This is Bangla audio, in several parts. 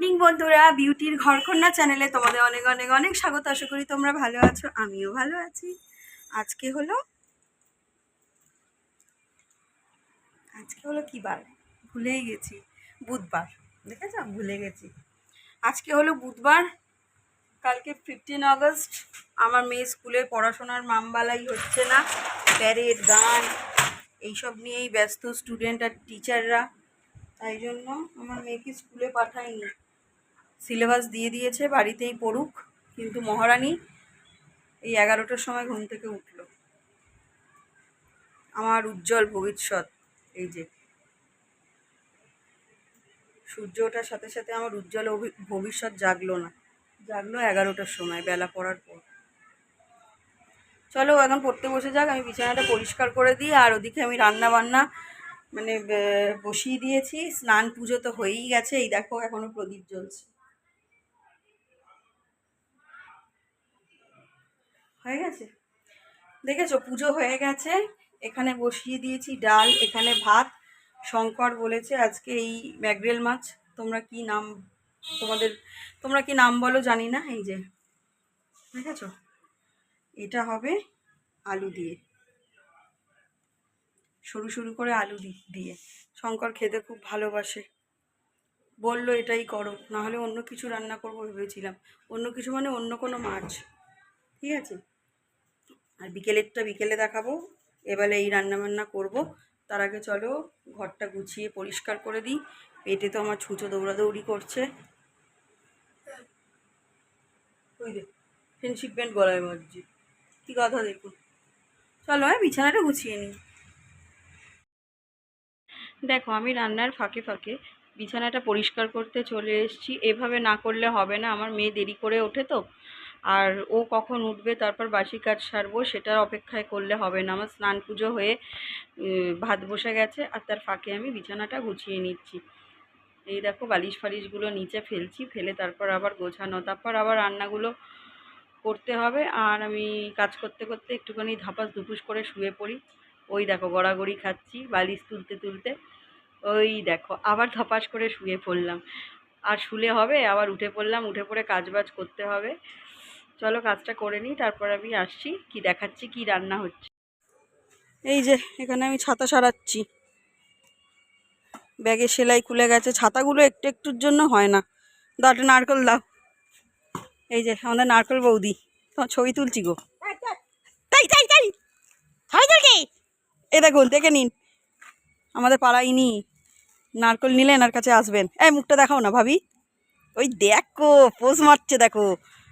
মর্নিং বন্ধুরা। বিউটির ঘরকন্যা চ্যানেলে তোমাদের অনেক অনেক অনেক স্বাগত। আশা করি তোমরা ভালো আছো, আমিও ভালো আছি। আজকে হলো আজকে হলো কি বার? ভুলেই গেছি। বুধবার। দেখেছ? ভুলে গেছি। আজকে হলো বুধবার। কালকে ফিফটিন আগস্ট আমার মেয়ে স্কুলে পড়াশোনার মামবালাই হচ্ছে না। প্যারেড গান, এইসব নিয়েই ব্যস্ত স্টুডেন্ট আর টিচাররা তাই জন্য আমার মেয়েকে স্কুলে পাঠাইনি। সিলেবাস দিয়ে দিয়েছে, বাড়িতেই পড়ুক। কিন্তু মহারানী এই এগারোটার সময় ঘুম থেকে উঠল। আমার উজ্জ্বল ভবিষ্যৎ এই যে। সূর্য ওঠার সাথে সাথে আমার উজ্জ্বল ভবিষ্যৎ জাগলো না। জাগলো এগারোটার সময়, বেলা পড়ার পর। চলো এখন পড়তে বসে যাক, আমি বিছানাটা পরিষ্কার করে দিই, আর ওদিকে আমি রান্না বান্না মানে বসিয়ে দিয়েছি। স্নান পুজো তো হয়েই গেছে, এই দেখো এখনও প্রদীপ জ্বলছে। হয়ে গেছে? দেখেছ? পুজো হয়ে গেছে। এখানে বসিয়ে দিয়েছি ডাল, এখানে ভাত। শঙ্কর বলেছে আজকে এই ম্যাগরেল মাছ। তোমরা কি নাম, তোমাদের, তোমরা কি নাম বলো জানি না, এই যে। দেখেছ? এটা হবে আলু দিয়ে। সরু সরু করে আলু দিয়ে। শঙ্কর খেতে খুব ভালোবাসে। বলল, এটাই করো নাহলে অন্য কিছু রান্না করব ভেবেছিলাম। অন্য কিছু মানে অন্য কোনো মাছ। ঠিক আছে? আর বিকেলেরটা, বিকেলে দেখাবো। এবারে এই রান্না বান্না করব। তার আগে চলো, ঘরটা গুছিয়ে পরিষ্কার করে দিই। পেটে তো আমার ছুঁচো দৌড়াদৌড়ি করছে। ওই দে ফ্রেন্ডশিপ ব্যান্ড গলায় মসজিদ কী কথা দেখুন। চলো হ্যাঁ বিছানাটা গুছিয়ে নিই। দেখো, আমি রান্নার ফাঁকে ফাঁকে বিছানাটা পরিষ্কার করতে চলে এসেছি। এভাবে না করলে হবে না। আমার মেয়ে দেরি করে ওঠে তো। আর ও কখন উঠবে, তারপর বাসি কাজ সারবো, সেটার অপেক্ষায় করলে হবে না। আমার স্নান পুজো হয়ে ভাত বসে গেছে আর তার ফাঁকে আমি বিছানাটা গুছিয়ে নিচ্ছি। এই দেখো বালিশ ফালিশগুলো নিচে ফেলছি, ফেলে তারপর আবার গোছানো। তারপর আবার রান্নাগুলো করতে হবে আর আমি কাজ করতে করতে একটুখানি ধাপাস দুপুস করে শুয়ে পড়ি। ওই দেখো গড়াগড়ি খাচ্ছি বালিশ তুলতে তুলতে। ওই দেখো আবার ধপাস করে শুয়ে পড়লাম। আর শুলে হবে, আবার উঠে পড়লাম, উঠে পড়ে কাজবাজ করতে হবে। চলো কাজটা করে নিই তারপর আমি আসছি কি দেখাচ্ছি কি রান্না হচ্ছে। এই যে এখানে আমি ছাতা সারাচ্ছি। ব্যাগে সেলাই খুলে গেছে ছাতাগুলো একটু একটুর জন্য হয় না। একটা নারকেল দাও। এই যে আমাদের নারকেল বৌদি তোমার ছবি তুলছি গো। তাই তাই তাই। হয় দেখে এই দেখুন দেখে নিন। আমাদের পাড়ায় ইনি নারকেল নিলে এনার কাছে আসবেন। এই মুখটা দেখাও না ভাবি। ওই দেখো পোষ মারছে দেখো।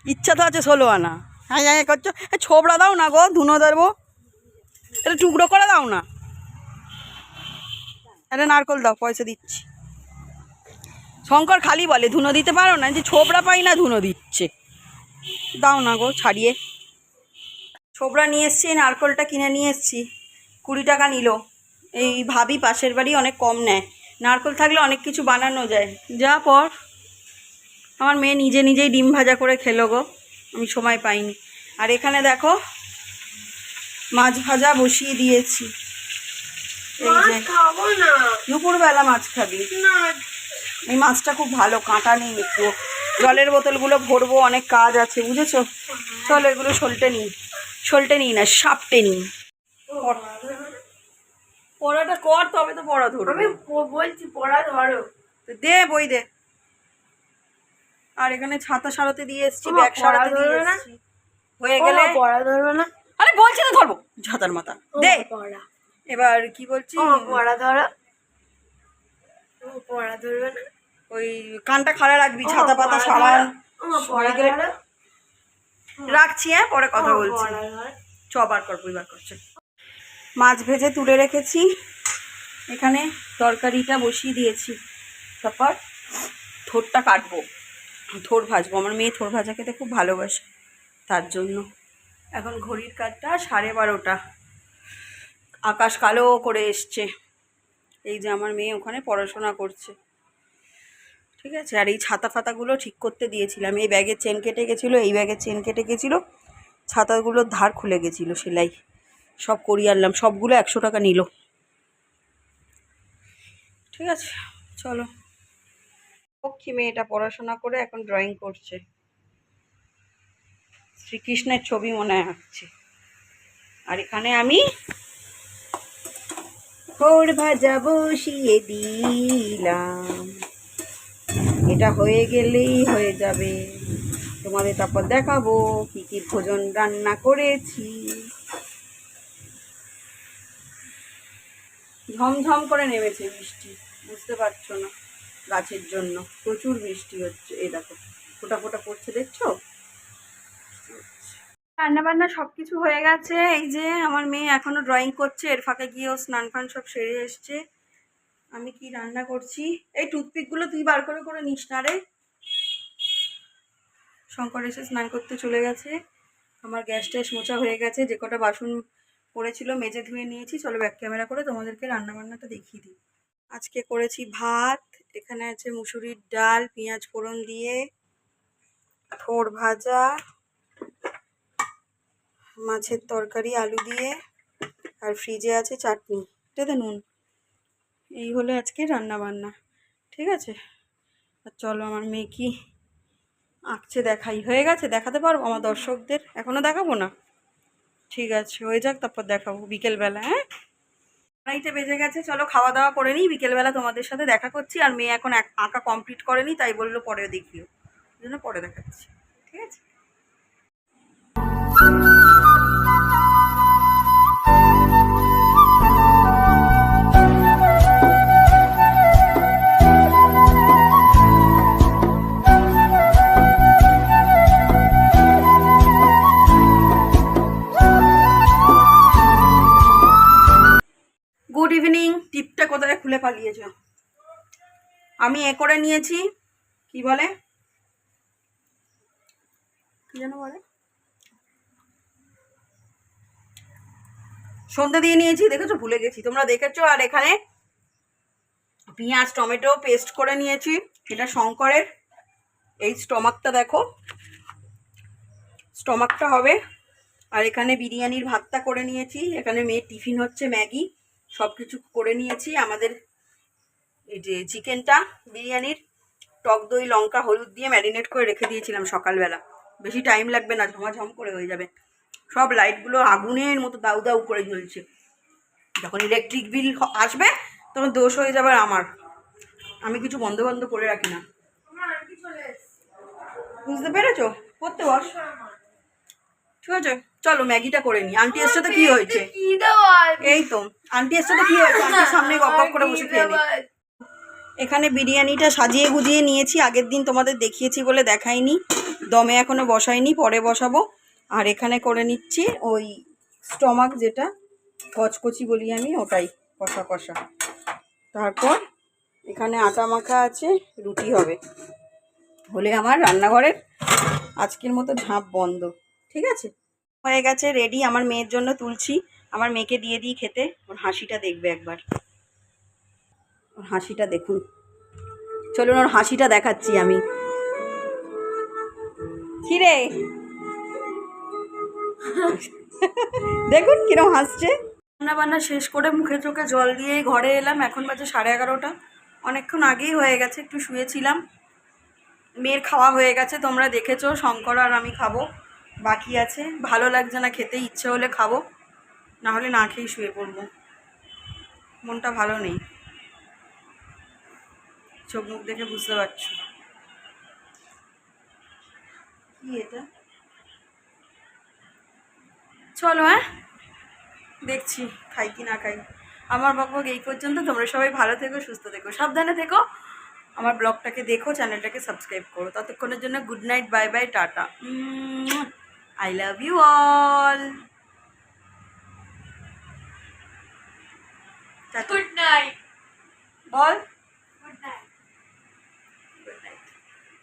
ইচ্ছা তো আছে ষোলো আনা। হ্যাঁ হ্যাঁ করছ। এ, ছোবড়া দাও না গো, ধুনো দেবো এটা টুকরো করে দাও না। এটা নারকল দাও, পয়সা দিচ্ছি। শঙ্কর খালি বলে, ধুনো দিতে পারো না? যে ছোবড়া পাই না, ধুনো দিচ্ছে। দাও না গো, ছাড়িয়ে। ছোবড়া নিয়ে এসছি, নারকলটা কিনে নিয়ে এসছি। কুড়ি টাকা নিল। এই ভাবি পাশের বাড়ি অনেক কম নেয়। নারকল থাকলে অনেক কিছু বানানো যায়। যা পর। আমার মেয়ে নিজে নিজেই ডিম ভাজা করে খেলো গো। আমি সময় পাইনি। আর এখানে দেখো মাছ ভাজা বসিয়ে দিয়েছি। এই যে দুপুরবেলা মাছ খাবি। এই মাছটা খুব ভালো কাঁটা নেই একটু। জলের বোতলগুলো ভরবো অনেক কাজ আছে বুঝেছ? চল এগুলো সলটে নিই। সলটে নিই না সাপটে নিই। পড়াটা কর তবে তো পড়া ধরবে। আমি বলছি পড়া ধরো। দে বই দে। আর এখানে ছাতা সারাতে দিয়ে এসছি ব্যাগ সারাতে দিয়ে? এসছি। হয়ে গেলে পড়া ধরবে না? আরে বলছি না ধরবো। ছাতার মাথা। দে। এবার কি বলছি? পড়া ধরো। পড়া ধরবে না? ওই কানটা খাড়া রাখবি ছাতা পাতা ধরো। রাখছি হ্যাঁ পরে কথা বলছি। পড়া ধরো। চ বার কর বই বার করছে মাছ ভেজে তুলে রেখেছি। এখানে তরকারিটা বসিয়ে দিয়েছি। তারপর থোরটা কাটবো। থোর ভাজবো। আমার মেয়ে থোর ভাজা খেতে খুব ভালোবাসে, তার জন্য। এখন ঘড়ির কাঠটা সাড়ে বারোটা। আকাশ কালো করে এসছে। এই যে আমার মেয়ে ওখানে পড়াশোনা করছে। ঠিক আছে? আর এই ছাতা ফাতাগুলো ঠিক করতে দিয়েছিলাম। এই ব্যাগের চেন কেটে গেছিল, এই ব্যাগের চেন কেটে গেছিল। ছাতাগুলোর ধার খুলে গেছিল সেলাই। সব করিয়ে আনলাম। সবগুলো একশো টাকা নিল। ঠিক আছে? চলো। লক্ষ্মী মেয়েটা পড়াশোনা করে এখন ড্রয়িং করছে। শ্রীকৃষ্ণের ছবি মনে আঁকছে আর এখানে আমি খোড় ভাজা বসিয়ে দিলাম। এটা হয়ে গেলেই হয়ে যাবে। তোমাদের তারপর দেখাবো কি কি ভোজন রান্না করেছি। ঝমঝম করে নেমেছে বৃষ্টি বুঝতে পারছ না। গাছের জন্য। প্রচুর বৃষ্টি হচ্ছে, এই দেখো। ফোটা ফোটা পড়ছে, দেখছ? রান্না বান্না সব কিছু হয়ে গেছে। এই যে আমার মেয়ে এখনও ড্রয়িং করছে, এর ফাঁকে গিয়েও স্নান ফান সব সেরে এসছে। আমি কি রান্না করছি? এই টুথপিকগুলো তুই বার করে করে নিস না রে। শঙ্কর এসে স্নান করতে চলে গেছে। আমার গ্যাস ট্যাস মোছা হয়ে গেছে, যে কটা বাসন পড়েছিল মেজে ধুয়ে নিয়েছি। চলো ব্যাক ক্যামেরা করে তোমাদেরকে রান্না বান্নাটা দেখিয়ে দিই। আজকে করেছি ভাত এখানে আছে মুসুরির ডাল, পেঁয়াজ ফোড়ন দিয়ে থোড় ভাজা, মাছের তরকারি, আলু দিয়ে, আর ফ্রিজে আছে চাটনি। এটাতে নুন। এই হলো আজকে রান্না বান্না ঠিক আছে? আর চলো আমার মেয়ে কি আঁকছে দেখাই। হয়ে গেছে? দেখাতে পারব? আমার দর্শকদের? এখনও দেখাবো না? ঠিক আছে, হয়ে যাক, তারপর দেখাবো বিকেলবেলা হ্যাঁ? আড়াইটে বেজে গেছে, চলো খাওয়া দাওয়া করে নিই। বিকেলবেলা তোমাদের সাথে দেখা করছি, আর মেয়ে এখন আঁকা কমপ্লিট করেনি, তাই বলল পরে দেখিও। ওই জন্য পরে দেখাচ্ছি। খুলে পালিয়েছ আমি এ করে নিয়েছি, কি বলে? যেন বলে? সন্ধে দিয়ে নিয়েছি, দেখেছ? ভুলে গেছি। তোমরা দেখেছ? আর এখানে পেঁয়াজ, টমেটো পেস্ট করে নিয়েছি। এটা শঙ্করের। এই স্টমাকটা দেখো। স্টমাকটা হবে। আর এখানে বিরিয়ানির ভাতটা করে নিয়েছি। এখানে মেয়ের টিফিন হচ্ছে ম্যাগি। সব কিছু করে নিয়েছি। আমাদের এই যে চিকেনটা বিরিয়ানির টক দই লঙ্কা হলুদ দিয়ে ম্যারিনেট করে রেখে দিয়েছিলাম সকালবেলা। বেশি টাইম লাগবে না ঝমাঝম করে হয়ে যাবে। সব লাইটগুলো আগুনের মতো দাউ দাউ করে জ্বলছে। যখন ইলেকট্রিক বিল আসবে তখন দোষ হয়ে যাবে আমার। আমি কিছু বন্ধ বন্ধ করে রাখি না। বুঝতে পেরেছ? করতে বস। ঠিক আছে? চলো ম্যাগিটা করে নি। আন্টি এর সাথে কি হয়েছে? এই তো আন্টি এর সাথে কি হয়েছে? আন্টির সামনে গপ করে বসে খেয়ে নি। এখানে বিরিয়ানিটা সাজিয়ে গুজিয়ে নিয়েছি আগের দিন তোমাদের দেখিয়েছি বলে দেখাইনি। দমে এখনও বসাইনি পরে বসাবো। আর এখানে করে নিচ্ছি ওই স্টমাক যেটা কচকচি বলি আমি ওটাই কষা কষা। তারপর এখানে আটা মাখা আছে রুটি হবে। হলে আমার রান্নাঘরের আজকের মতো ঝাঁপ বন্ধ ঠিক আছে? হয়ে গেছে রেডি আমার মেয়ের জন্য তুলছি। আমার মেয়েকে দিয়ে দিই খেতে, ওর হাসিটা দেখবে একবার। ওর হাসিটা দেখুন। চলুন, ওর হাসিটা দেখাচ্ছি আমি। কিরে? দেখুন কিরম হাসছে। রান্না বান্না শেষ করে মুখে চোখে জল দিয়ে ঘরে এলাম। এখন বাজে সাড়ে এগারোটা। অনেকক্ষণ আগেই হয়ে গেছে, একটু শুয়েছিলাম। মেয়ের খাওয়া হয়ে গেছে, তোমরা দেখেছ, শঙ্কর আর আমি খাব। বাকি আছে। ভালো লাগছে না, খেতে ইচ্ছে হলে খাব না হলে না খেয়েই শুয়ে পড়ব। মনটা ভালো নেই। চোখ মুখ দেখে বুঝতে পারছ। কি এটা? চলো হ্যাঁ? দেখছি, খাই কি না খাই। আমার বকবক এই পর্যন্ত। তোমরা সবাই ভালো থেকো, সুস্থ থেকো, সাবধানে থেকো। আমার ব্লগটাকে দেখো, চ্যানেলটাকে সাবস্ক্রাইব করো। ততক্ষণের জন্য good night, bye bye, tata. I love you all good night ball